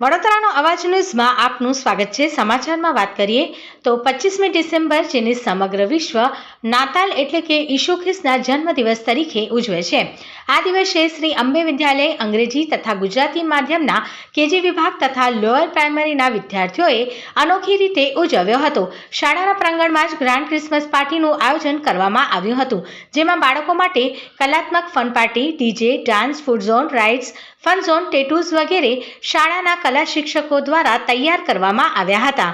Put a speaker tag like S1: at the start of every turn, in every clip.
S1: વડોદરાનો અવાજ ન્યૂઝમાં આપનું સ્વાગત છે. સમાચારમાં વાત કરીએ તો પચીસમી ડિસેમ્બર, જેને સમગ્ર વિશ્વ નાતાલ એટલે કે ઈસુ ખ્રિસ્તના જન્મદિવસ તરીકે ઉજવે છે. આ દિવસે શ્રી અંબે વિદ્યાલય, અંગ્રેજી તથા ગુજરાતી માધ્યમના કેજી વિભાગ તથા લોઅર પ્રાઇમરીના વિદ્યાર્થીઓએ અનોખી રીતે ઉજવ્યો હતો. શાળાના પ્રાંગણમાં જ ગ્રાન્ડ ક્રિસમસ પાર્ટીનું આયોજન કરવામાં આવ્યું હતું, જેમાં બાળકો માટે કલાત્મક fun party, DJ, dance, food zone, rides fun zone tattoos વગેરે શાળાના કલા શિક્ષકો દ્વારા તૈયાર કરવામાં આવ્યા હતા.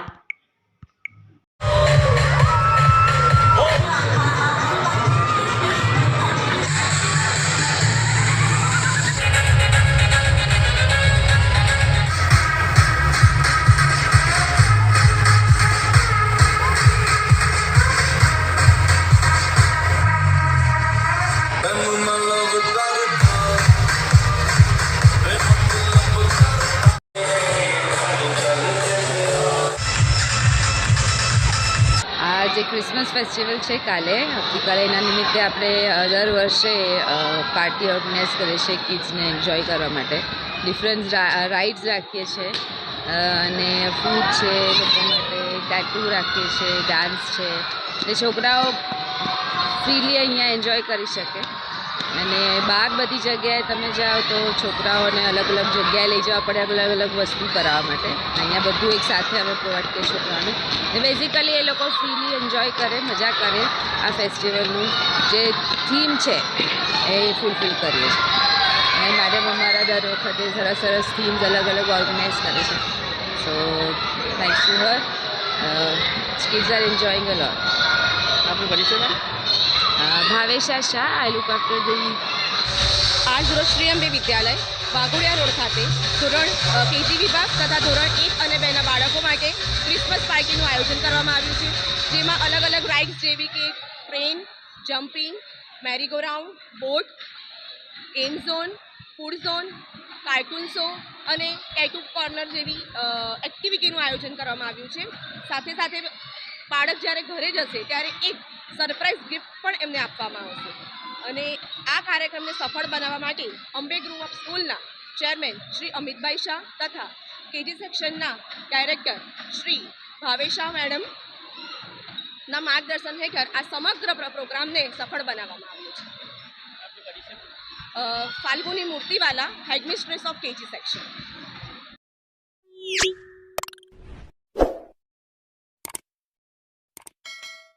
S2: ક્રિસમસ ફેસ્ટિવલ છે કાલે. આવતીકાલે એના નિમિત્તે આપણે દર વર્ષે પાર્ટી ઓર્ગનાઇઝ કરીએ છીએ કિડ્સને એન્જોય કરવા માટે. ડિફરન્ટ રાઇડ્સ રાખીએ છીએ. અને ફૂડ છે, લોકો માટે ટેટુ રાખીએ છીએ ડાન્સ છે. એટલે છોકરાઓ ફ્રીલી અહીંયા એન્જોય કરી શકે. અને બહાર બધી જગ્યાએ તમે જાઓ તો છોકરાઓને અલગ અલગ જગ્યાએ લઈ જવા પડે અલગ અલગ વસ્તુ કરાવવા માટે. અહીંયા બધું એક સાથે અમે પ્રોવાઈડ કરીએ છોકરાઓને બેઝિકલી એ લોકો ફ્રીલી એન્જોય કરે, મજા કરે આ ફેસ્ટિવલનું જે થીમ છે એ ફૂલફિલ કરીએ છીએ. અને મેડમ અમારા દર વખતે સરસ સરસ થીમ્સ અલગ અલગ ઓર્ગેનાઇઝ કરે છે. So thanks to her kids are enjoying a lot આપણું ma'am? Bhavesha Shah I look after the
S3: રોજ શ્રી અંબે વિદ્યાલય, વાઘોડિયા રોડ ખાતે ધોરણ કેજી વિભાગ તથા ધોરણ એક અને બેના બાળકો માટે ક્રિસમસ પાર્ટીનું આયોજન કરવામાં આવ્યું છે. જેમાં અલગ અલગ રાઇડ્સ જેવી કે train, jumping merry go round boat, game zone, food zone, cartoon show અને ટેટુ કોર્નર જેવી એક્ટિવિટીનું આયોજન કરવામાં આવ્યું છે. સાથે સાથે બાળક જ્યારે ઘરે જશે ત્યારે એક સરપ્રાઇઝ ગિફ્ટ પણ એમને આપવામાં આવશે. અને આ કાર્યક્રમને સફળ બનાવવા માટે અંબે ગ્રુપ ઓફ સ્કૂલના ચેરમેન શ્રી અમિતભાઈ શાહ તથા કેજી સેક્શનના ડાયરેક્ટર શ્રી ભાવેશ શાહ મેડમ ના માર્ગદર્શન હેઠળ આ સમગ્ર પ્ર- પ્રોગ્રામને સફળ બનાવવામાં આવ્યો છે. Falguni Murtiwala headmistress of KG section.